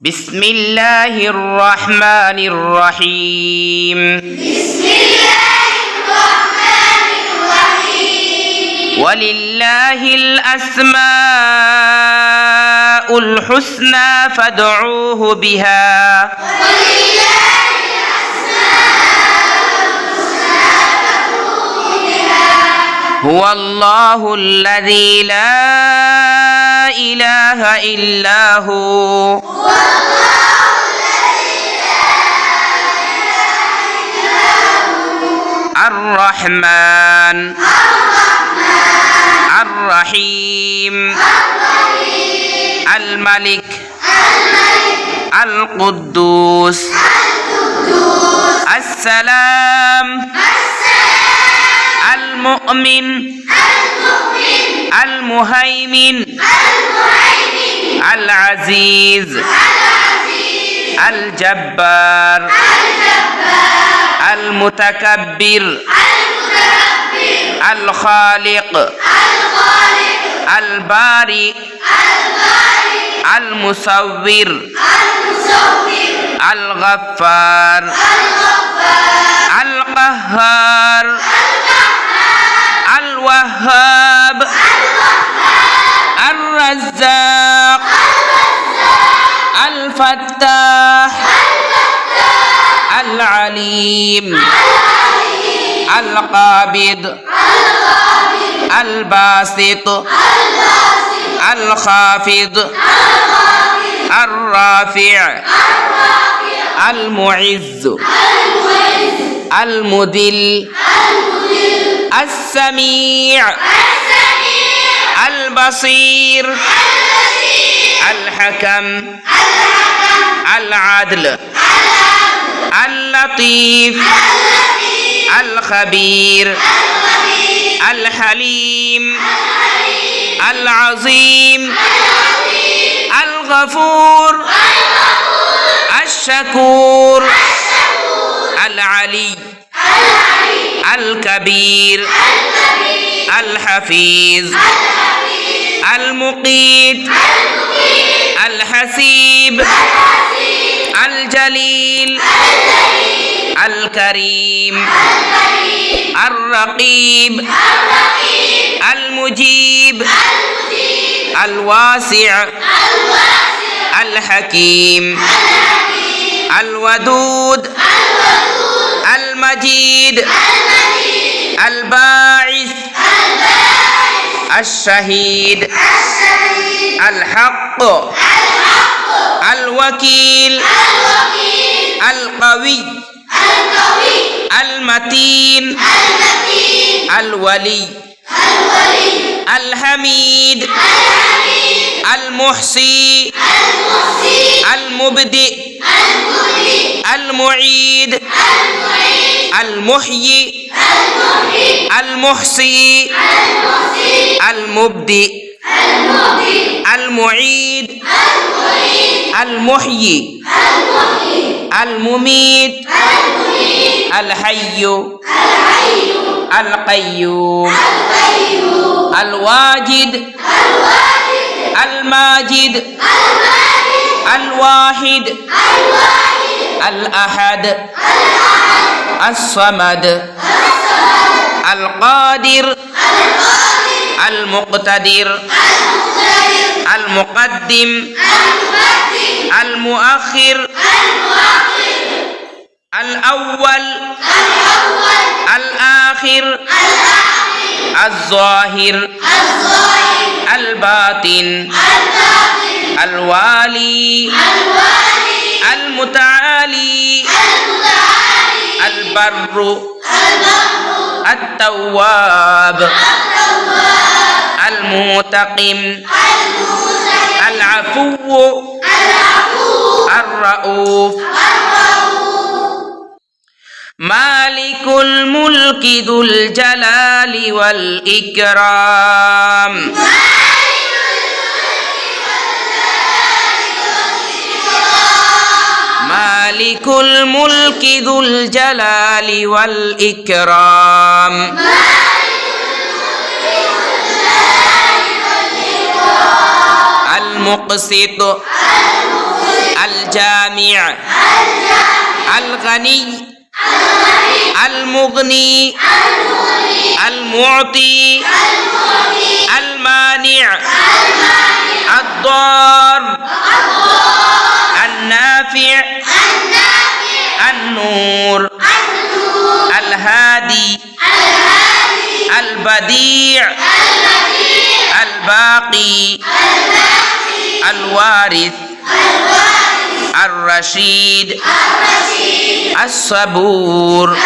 بسم الله الرحمن الرحيم بسم الله الرحمن الرحيم ولله الأسماء الحسنى فادعوه بها ولله هو الله الذي لا إله إلا هو. الرحمن. الرحيم. الملك. القدوس. السلام. المؤمن. المهيمن. العزيز. الجبار. المتكبر. الخالق. البارئ. المصور. الغفار. القهار. الفتاح. العليم. القابض. الباسط. الخافض. الرافع. المعز. المذل. السميع. البصير. الحكم العدل اللطيف الخبير الحليم العظيم الغفور الشكور العلي الكبير الحفيظ المقيت الحسيب الجليل الكريم الرقيب المجيب الواسع الحكيم الودود المجيد الباعث الشهيد. الحق. الوكيل. القوي. المتين. الولي. الحميد. المحصي. المبدئ. المعيد. المحيي. المحصي. المبدئ. المعيد. المحيي. المميت. الحي. القيوم. الواجد. الماجد. الواحد. الأحد. الصمد. القادر. المقتدر. المقدم. المؤخر. الأول. الآخر. الظاهر. الباطن. الوالي. المتعالي. البر. التواب. المنتقم العفو. الرؤوف. مالك الملك ذو الجلال والإكرام. مالك الملك ذو الجلال والإكرام. المقسط الجامع الغني المغني المعطي المانع الضار النافع النور الهادي البديع الباقي الوارث. الرشيد. الصبور.